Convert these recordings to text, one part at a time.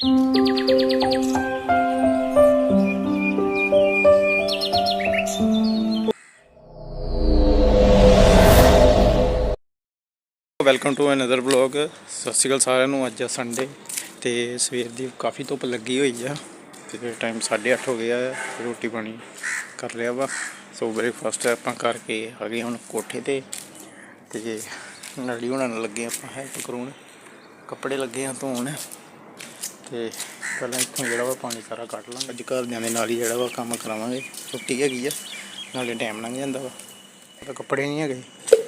Welcome to another blog ਸਤਿ ਸ਼੍ਰੀ ਅਕਾਲ ਸਾਰਿਆਂ ਨੂੰ, ਅੱਜ ਆ ਸੰਡੇ ਤੇ ਸਵੇਰ ਦੀ ਕਾਫੀ ਧੁੱਪ ਲੱਗੀ ਹੋਈ ਆ ਤੇ ਟਾਈਮ 8:30 ਹੋ ਗਿਆ ਆ, ਰੋਟੀ ਪਾਣੀ ਕਰ ਲਿਆ ਵਾ। ਸੋ ਬ੍ਰੇਕਫਾਸਟ ਆਪਾਂ ਕਰਕੇ ਆ ਗਏ ਹੁਣ ਕੋਠੇ ਤੇ ਤੇ ਨੜੀ ਹੋਣਾ ਲੱਗੇ ਆਪਾਂ ਹੈਲਪ ਕਰਾਉਣ ਕੱਪੜੇ ਲੱਗੇ ਆ ਧੋਣ। ਤੇ ਪਹਿਲਾਂ ਇੱਥੋਂ ਜਿਹੜਾ ਵਾ ਪਾਣੀ ਸਾਰਾ ਕੱਢ ਲਾਂਗੇ। ਅੱਜ ਘਰਦਿਆਂ ਦੇ ਨਾਲ ਹੀ ਜਿਹੜਾ ਵਾ ਕੰਮ ਕਰਾਵਾਂਗੇ। ਛੁੱਟੀ ਹੈਗੀ ਆ ਨਾਲੇ ਟਾਈਮ ਲੰਘ ਜਾਂਦਾ ਵਾ। ਤਾਂ ਕੱਪੜੇ ਨਹੀਂ ਹੈਗੇ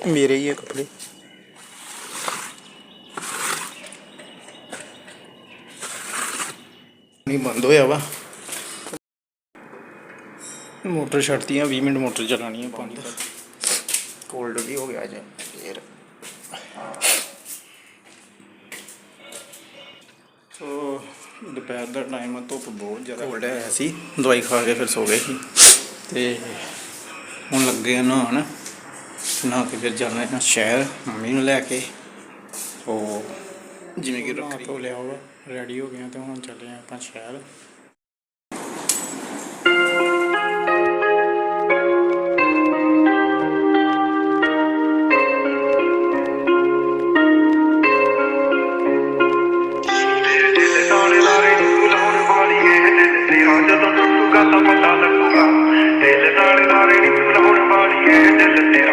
ਮੇਰੇ ਹੀ ਆ ਕੱਪੜੇ। ਨਹੀਂ ਬੰਦ ਹੋਇਆ ਵਾ। ਮੋਟਰ ਛੱਡਤੀ ਆ 20 ਮਿੰਟ ਮੋਟਰ ਚਲਾਣੀ ਆ ਬੰਦ। ਕੋਲਡ ਵੀ ਹੋ ਗਿਆ ਅੱਜ ਫੇਰ। ਦੁਪਹਿਰ ਦਾ ਟਾਈਮ ਆ ਧੁੱਪ ਬਹੁਤ ਜ਼ਿਆਦਾ ਕੋਲਡ ਆਇਆ ਸੀ ਦਵਾਈ ਖਾ ਕੇ ਫਿਰ ਸੋ ਗਏ ਸੀ। ਤੇ ਹੁਣ ਲੱਗੇ ਆ ਨਹਾਉਣ। ਨਹਾ ਕੇ ਫਿਰ ਜਾਣਾ ਹੈ ਸ਼ਹਿਰ ਮੰਮੀ ਨੂੰ ਲੈ ਕੇ। ਉਹ ਜਿਵੇਂ ਕਿ ਰੱਖੜੀ। ਹੋ ਲਿਆ ਹੋਗਾ ਰੈਡੀ ਹੋ ਗਏ ਤੇ ਹੁਣ ਚੱਲੇ ਆਪਾਂ ਸ਼ਹਿਰ। ਦਿਲ ਨਾਲ ਲਾਰੇ ਦਿਲ ਤੇਰਾ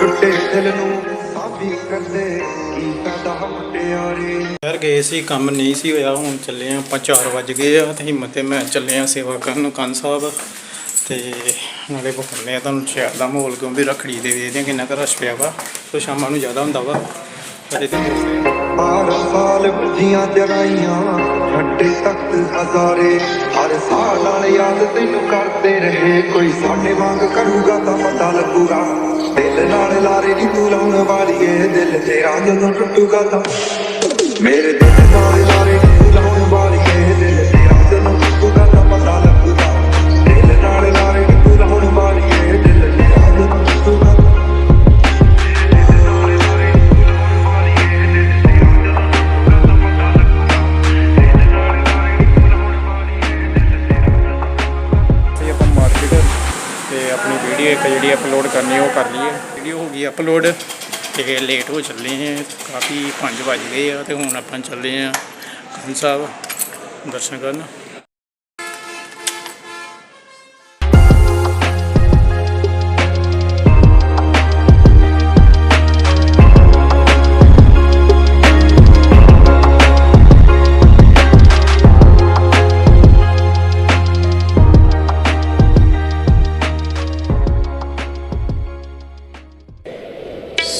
ਟੁੱਟੇ ਦਿਲ ਨੂੰ ਸਾਬੀ ਕਰਦੇ ਕੀ ਫਾਇਦਾ ਮੁਟਿਆਰੇ। ਸ਼ਹਿਰ ਗਏ ਸੀ, ਕੰਮ ਨਹੀਂ ਸੀ ਹੋਇਆ, ਹੁਣ ਚੱਲੇ ਆ ਆਪਾਂ 4 ਵਜ ਗਏ ਆ ਤੇ ਹਿੰਮਤ ਤੇ ਮੈਂ ਚੱਲੇ ਆ ਸੇਵਾ ਕਰਨ ਕੰਨ ਸਾਹਿਬ। ਤੇ ਨਾਲੇ ਬਖਾਨੇ ਆ ਤੁਹਾਨੂੰ ਸ਼ਹਿਰ ਦਾ ਮਾਹੌਲ ਕਿਉਂ ਵੀ ਰੱਖੜੀ ਦੇ ਵੇਖਦੇ ਆ ਕਿੰਨਾ ਕੁ ਰਸ਼ ਪਿਆ ਵਾ ਸੋ ਸ਼ਾਮਾਂ ਨੂੰ ਜ਼ਿਆਦਾ ਹੁੰਦਾ ਵਾ। ਬਾਰਾਂ ਸਾਲ ਬੁਝੀਆਂ ਜਗਾਈਆਂ ਛੱਡੇ ਤੱਕ ਹਜ਼ਾਰੇ। ਹਰ ਸਾਲ ਨਾਲ ਯਾਦ ਤੈਨੂੰ ਕਰਦੇ ਰਹੇ। ਕੋਈ ਸਾਡੇ ਵਾਂਗ ਕਰੂਗਾ ਤਾਂ ਪਤਾ ਲੱਗੂਗਾ। ਦਿਲ ਨਾਲ ਲਾਰੇ ਨੀ ਤੂੰ ਲਾਉਣ ਵਾਲੀ ਏ ਦਿਲ ਤੇਰਾ ਜਦੋਂ ਟੁੱਟੂਗਾ ਤਾਂ ਮੇਰੇ ਦਿਲ ਨਾਲ ਲਾਰੇ ਤੇ ਆਪਣੀ ਵੀਡੀਓ ਇੱਕ ਜਿਹੜੀ ਅਪਲੋਡ ਕਰਨੀ ਉਹ ਕਰ ਲਈਏ। ਵੀਡੀਓ ਹੋ ਗਈ ਅਪਲੋਡ ਤੇ ਲੇਟ ਹੋ ਚੱਲੇ ਆ, ਕਾਫੀ 5 ਵੱਜ ਗਏ ਆ, ਤੇ ਹੁਣ ਆਪਾਂ ਚੱਲੇ ਹਾਂ ਖਾਨ ਸਾਹਿਬ, ਦਰਸ਼ਨ ਕਰਨ।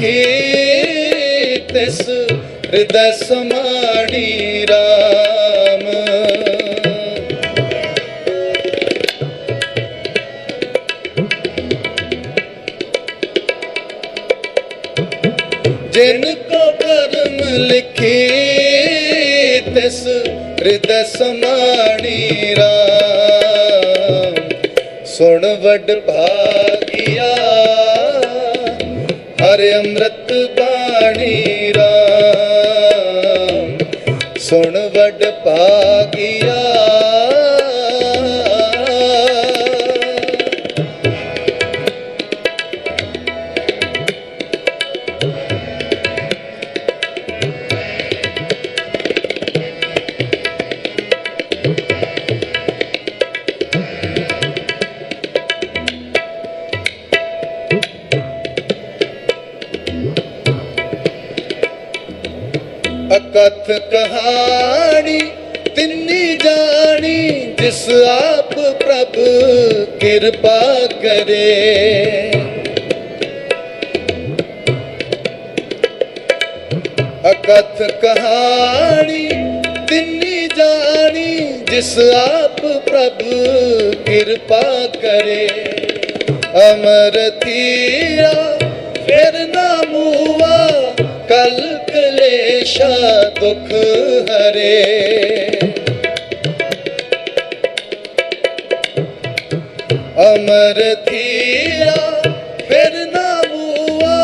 ਲਿਖੇ ਤਿਸ ਹਿਰਦੈ ਸਮਾਣੀ ਰਾਮ। ਜਿਨ ਕੋ ਕਰਮ ਲਿਖੇ ਤਿਸ ਹਿਰਦੈ ਸਮਾਣੀ ਰਾਮ। ਸੁਣ ਵਡ ਭਾਗਿਆ ਹਰ ਅੰਮ੍ਰਿਤ ਬਾਣੀ ਰਾਮ ਸੁਣ ਵਡ ਭਾਗਿਆ ਅਕਥ ਕਹਾਣੀ, ਤਿੰਨੀ ਜਾਣੀ, ਜਿਸ ਆਪ ਪ੍ਰਭ ਕਿਰਪਾ ਕਰੇ। ਅਕਥ ਕਹਾਣੀ, ਤਿੰਨੀ ਜਾਣੀ, ਜਿਸ ਆਪ ਪ੍ਰਭ ਕਿਰਪਾ ਕਰੇ। ਅਮਰ ਥੀਰਾ ਫਿਰ ਨਾ ਮੂਆ ਕਲ ਕਲੇਸ਼ਾ ਦੁਖ ਹਰੇ ਅਮਰ ਥੀਰਾ ਫਿਰ ਨਾ ਮੂਆ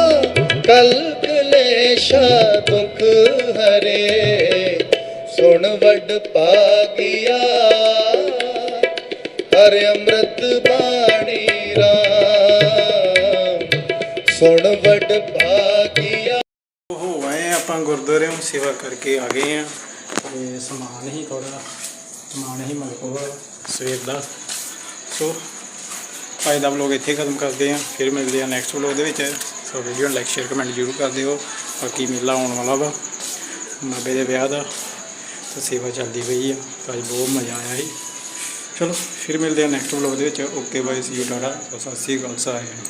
ਕਲ ਕਲੇਸ਼ਾ ਦੁਖ ਹਰੇ ਸੁਣ ਵੱਡ ਪਾਗਿਆ ਹਰ ਅੰਮ੍ਰਿਤ ਬਾਣੀ ਰਾਮ ਸੁਣ ਵੱਡ ਭਾਗਿਆ ਆਪਾਂ ਗੁਰਦੁਆਰਿਓਂ ਸੇਵਾ ਕਰਕੇ ਆ ਗਏ ਆ ਤੇ ਸਮਾਨ ਹੀ ਥੋੜਾ ਸਮਾਨ ਹੀ ਮਲਕੋ ਸਵੇਰ ਦਾ। ਸੋ ਅੱਜ ਦਾ ਵਲੋਗ ਇੱਥੇ ਖਤਮ ਕਰਦੇ ਆ ਫਿਰ ਮਿਲਦੇ ਆ ਨੈਕਸਟ ਵਲੋਗ ਦੇ ਵਿੱਚ। ਸੋ ਵੀਡੀਓ ਨੂੰ ਲਾਈਕ ਸ਼ੇਅਰ ਕਮੈਂਟ ਜ਼ਰੂਰ ਕਰ ਦਿਓ। ਬਾਕੀ ਮੇਲਾ ਆਉਣ ਵਾਲਾ ਵਾ ਮਾਬੇ ਦੇ ਵਿਆਹ ਦਾ, ਤੇ ਸੇਵਾ ਚੱਲਦੀ ਪਈ ਆ, ਤਾਂ ਅੱਜ ਬਹੁਤ ਮਜ਼ਾ ਆਇਆ ਸੀ। ਚਲੋ, ਫਿਰ ਮਿਲਦੇ ਆ ਨੈਕਸਟ ਵਲੋਗ ਦੇ ਵਿੱਚ। Okay bye see you tata ਸਤਿ ਸ਼੍ਰੀ ਅਕਾਲ, ਸਾਰਿਆਂ ਨੂੰ।